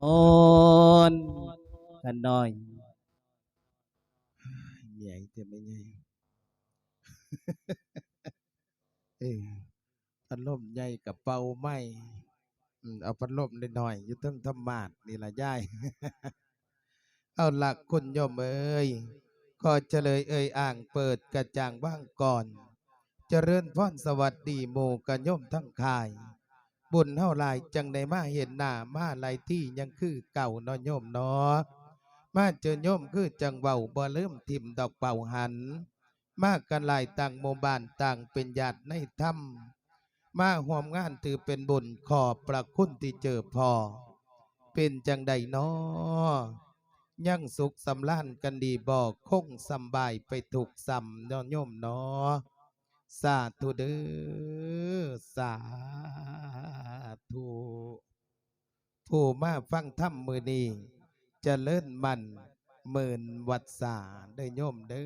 โอนกันหน่อยใหญ่แต่ไม่ใหญ่เออพัดลมใหญ่กับเป่าไม้เอาพัดลมหน่อยอยู่ทั้งธรรมาดนี่ละย่ายเอาหลักคุณโยมเอ้ยขอเฉลยเอ่ยอ่างเปิดกระจ่างบ้างก่อนเจริญพรสวัสดีหมู่กันโยมทั้งคาย บุญเท่าลายจังได้มาเห็นหน้ามาลายที่ยังคือเก่าเนอโยมเนาะมาเจอโยมคือจังเบาบ่เริ่มทิมดอกเป่าหัน มากันหลายต่างหมู่บ้านต่างเป็นญาติในธรรมาห่วมงานถือเป็นบุญขอบประคุณที่เจอพอ เป็นจังใดนอยังสุขสำล้านกันดีบอกคงสำบายไปถูกสำนอโยมนอสาธุเด้อสาธุ ผู้มาฟังธรรมมือนีจะเลิ่นมันหมื่นวัดสาเด้อโยมเด้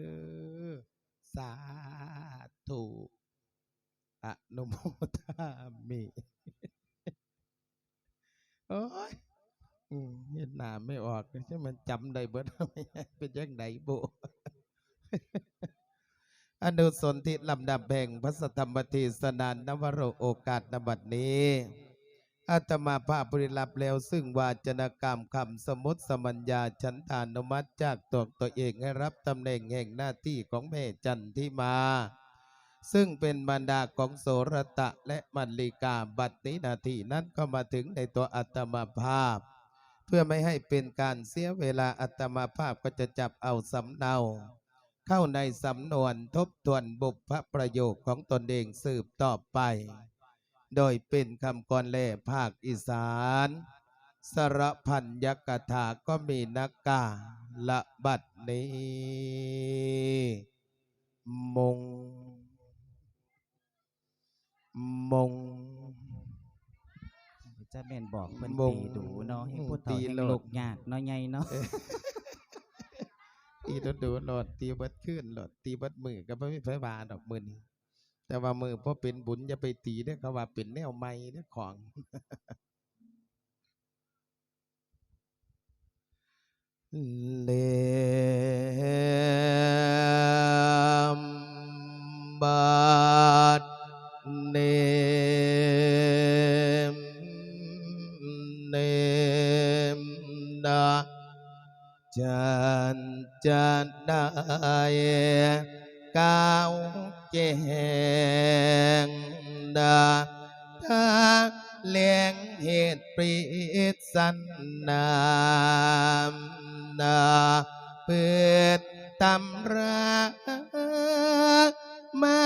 อสาธุอนุโมทามิโอ้ยเห็นหน้าไม่ออกใช่มันจำได้เบิดเป็นยังไงบุอนุสนธิลำดับแห่งพระสธรรมเทศนานนวโรโอกาสนบัดนี้ อาตมาภาพบริรับแล้ว ซึ่งวาจนกรรมคำสมุติสมัญญาฉันทานุมัติจากตัวตัวเองให้รับตำแหน่งแห่งหน้าที่ของแม่จันทิมา ซึ่งเป็นบรรดาของโสรตะและมัลลิกาบัดนี้นาทีนั้นก็มาถึงในตัวอัตมาภาพ เพื่อไม่ให้เป็นการเสียเวลาอัตมาภาพก็จะจับเอาสำเนา เข้าในสำนวนทบทวนบุพประโยคของตนเองสืบต่อไป โดยเป็นคำกรแล่ภาคอีสาน สรพันยกถาก็มีนักกาละบัดนี้ มง มงจะแม่นบอกเพิ่นบ่งตีดูเนาะให้ผู้ตีเฒ่าแห่งโลดลูกยากเนาะใหญ่เนาะตีโดนดูโหลดตีเบัดขึ้นโหลดตีเบัดมือก็ไม่มีไฟบาดอกมือนี้ แต่ว่ามือพอเป็นบุญอย่าไปตีเด้อเขาว่าเป็นแนวใหม่เด้อของเลมบาดเนมเนมดาจันจันได้ก้าว แจงดาถ้าเลี้ยงเหตุปริสันนามนาเปิดตำรามา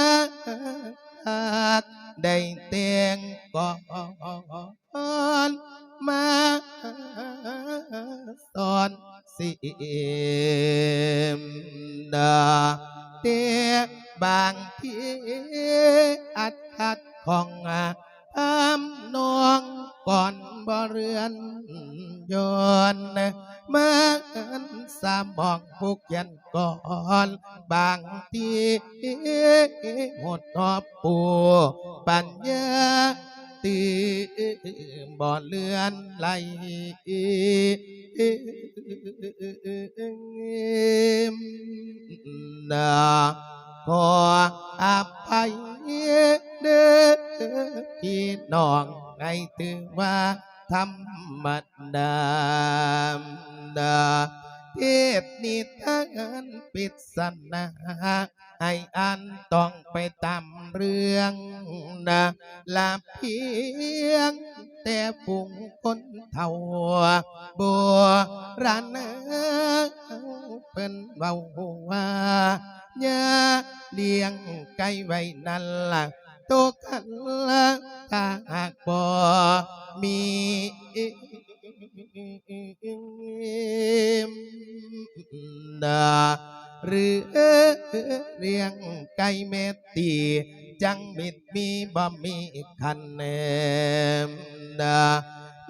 หักได้เตียงก่อนมาสอนสิมดาเตียง บางทีอัดขัดของอำนองก่อนบ่เรือนยนต์มาสามมองผูกยันก่อน บางทีหมดทอบปูปัญญาตีบ่เลือนไหลนา ขออภัยเด้อพี่น้องไงถือว่าธรรมดาดาเทพนิทานปิดสนา ให้อ่านต้องไปตามเรื่องนะลาเพียง แต่ฝูงคนเท่าบัวรันเป็นเบาว่าอย่าเลี้ยงไก่ไว้นั่นล่ะโตกันละถ้าหากบ่มี ดาหรือเรียงไก่เมตตีจังมิดมีบ่มีคันเนมดา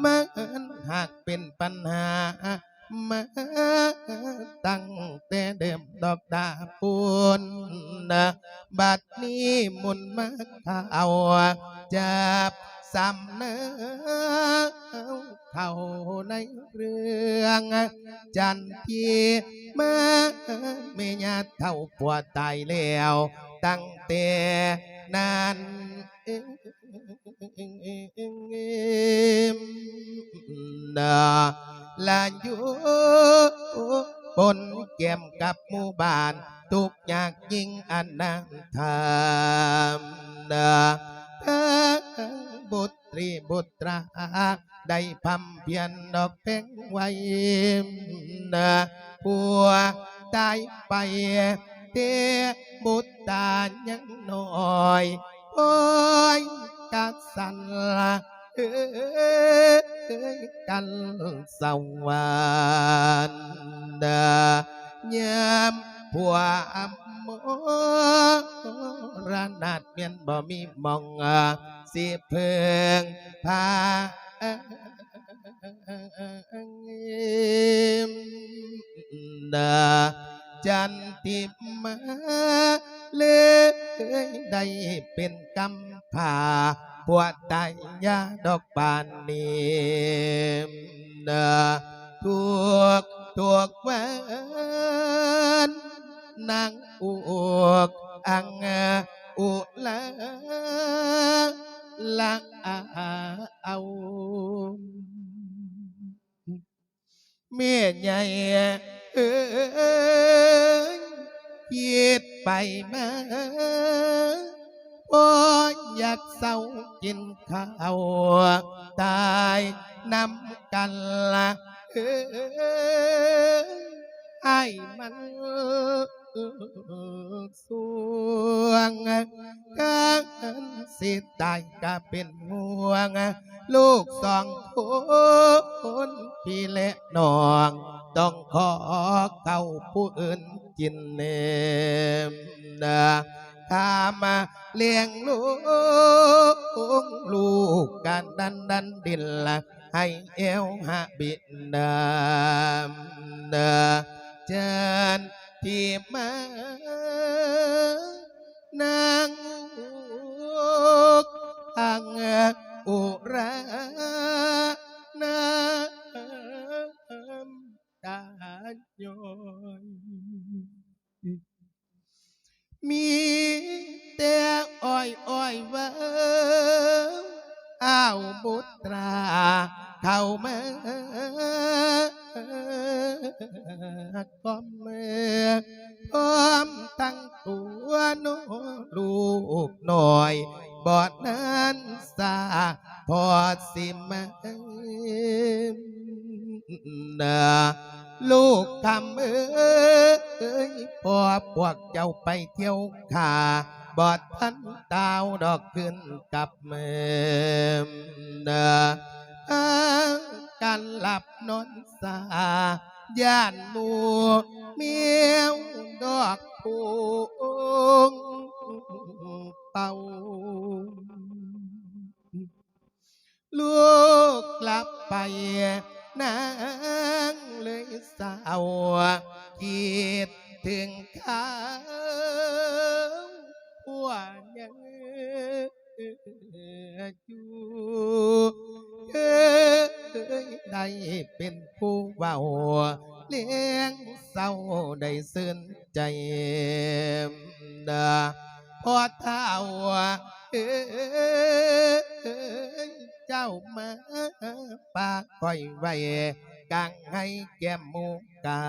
มันหากเป็นปัญหามาตั้งแต่เดิมดอกดาปูนนะบัดนี้มุนมาข่าจับ สำเนาเข้าในเรื่องจันทีมาเมียเท่าปวตายแล้ว ตั้งแต่นั้นดาลาอยู่บนเกี่ยมกับหมู่บ้านทุกอยากยิ่งอันนังทำดา ทั้งบุตรีบุตราได้พำเพียนดอกเพ่งไว้นะผัวตายไปเตบุตรตายังน้อยโอ้ยกัดสันละเอ้ยกันสวรรค์ดายาม ผัวอำมรนาดเมียนบ่มีมองสิเพิงพาดาจันติมาเลยได้เป็นกำพร้าปวดตายาดอกบานนี้ดาถูกถูกแวน นางอุกอังอุลาละเอาเมียใหญ่เอ้ยคิดไปมาโอ้ยอยากเศร้ากินข้าวตายนำกันละเอ้ยให้มัน สวงกันสิตายก็เป็นห่วง ลูกสองคนพี่และน้อง ต้องขอเข้าผู้อื่นกินเนมนะข้ามาเลี้ยงลูกลูกการดันดันดินละให้เอวหะบิดนามนะเจิญ ที่มานางอกอังอุรานา สาพอสิมานาลูกคำเอ้ยพอพวกเจ้าไปเที่ยวขาบอดพันดาวดอกขึ้นกับเมือนาการหลับนอนสาย่านหมูเมียวดอกพูงเป่า พอเท้าเอ้ยเจ้ามาปากคอยไว้กางให้แก้มมูกา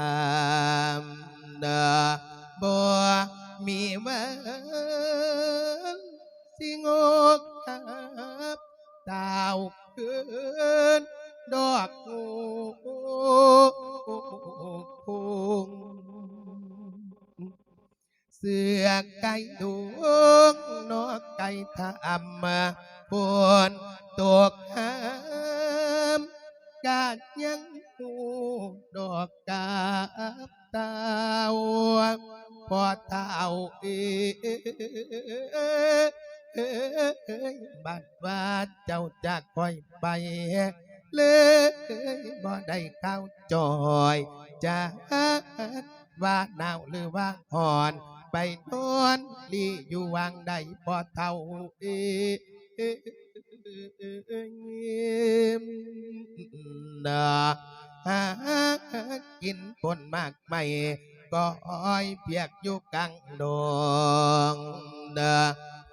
มเดอบัวมีวันสิงกกับดาวคืนดอกงูคง สือไก่ดวงนกไก่ทำมาพวนตกหามกาดยังหูดอกกาบตาวพอเท้าเอยบัดว่าเจ้าจากคอยไปเลยบ่ได้เข้าจอยจะว่าหนาวหรือว่าห่อน ไปนอนลีอยู่วางใดพอเท่าเอดาหากินผลมากไม่ก็อ้อยเปียกอยู่กลางดงดา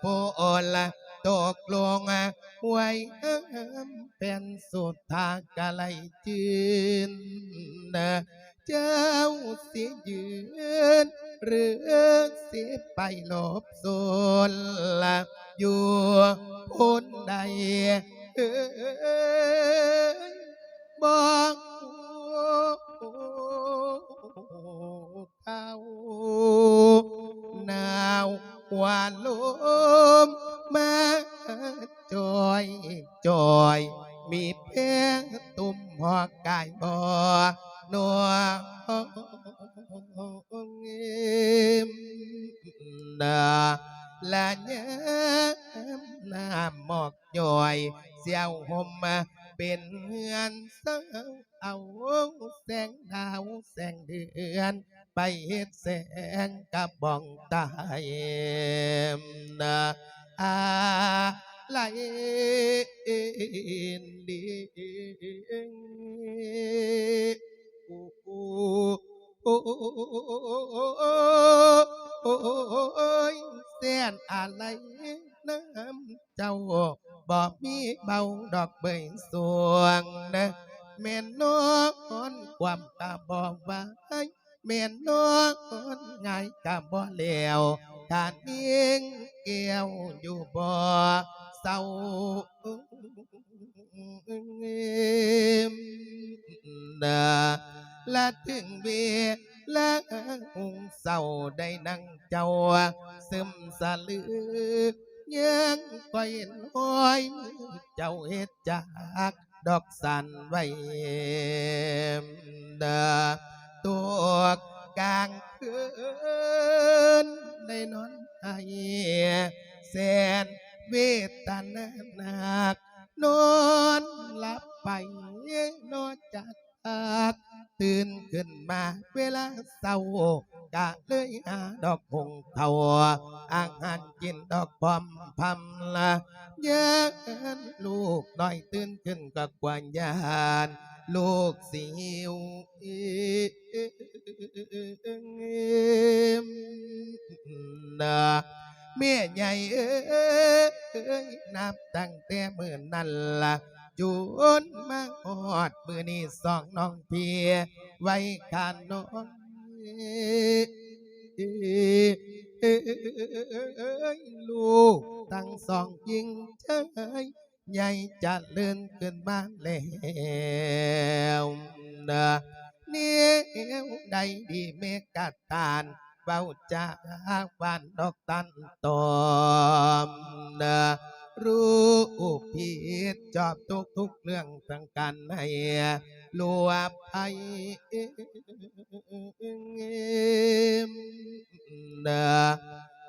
ผู้อ่อนละตกลงไว้เป็นสุดทางกะไลจืนเจ้าสิยืน หรือสิไปหลบโซนละอยู่พ้นใดเอ้ยบอกเขาหนาวหวานลมมาจอยจอยมีเพียงตุ่มหัวกายบ่นัว นาละเนี้ยน้ำหมอกย่อยเสียวห่มมาเป็ เบาดอกเบยสวงนะแม่นนอนความตาบอกว้เมียนนอนง่ายกับบ่เหลวการเอียงเกี่ยวอยู่บ่เศร้า อกสันไว้เดาตัวกลางคืนในนอนไอแสนเวทนาหนักนอนหลับไปนอนจากอัก ตื่นขึ้นมา เวลาเศร้ากะเลยหาดอกหงเทาอาหารกินดอกพอมพำละยานลูกน้อยตื่นขึ้นก็กวางยานลูกสิวนะเมียใหญ่เอ้ยนับตั้งแต่เมื่อนั้นละ จูนมาหอดมือนี้สองน้องเพียไว้ขานน้องลูกตั้งสองยิงเชยใหญ่จะเลื่อนขึ้นมาแล้วนะเนี่ยวใดดีเมกะตานเบาจากบ้านดอกตันตอมนะ รู้ผิดจอบทุกทุกเรื่องทั้งกันให้ลวบไปนะ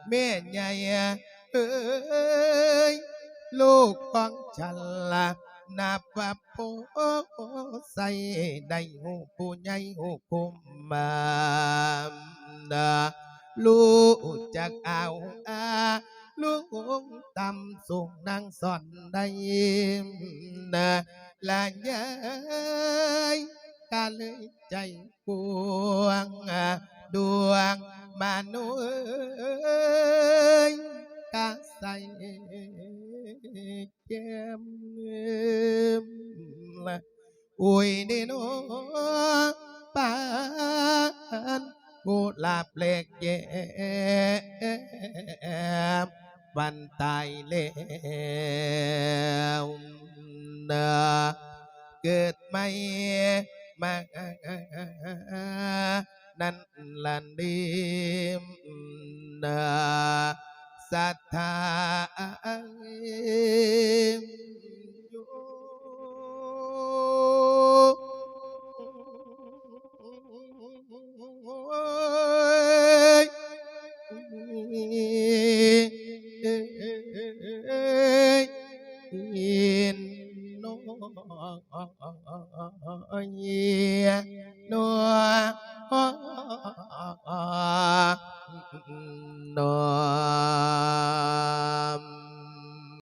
แม่ใหญ่เอ้ยลูกของฉันละนับว่าโพใส่ได้หูผู้ใหญ่หูคุมมานลูกจากเอาอาลูก ตำสูงนางสอนได้นะละยายกาเลยใจกวงดวงมานุเอ้ยกะใส่แก้มละอุ้ยนี่โนปานกูลาบเล็กแย่ วันตายแล้วนะเกิดไม่มานั่นลันดีมนาศรัทธา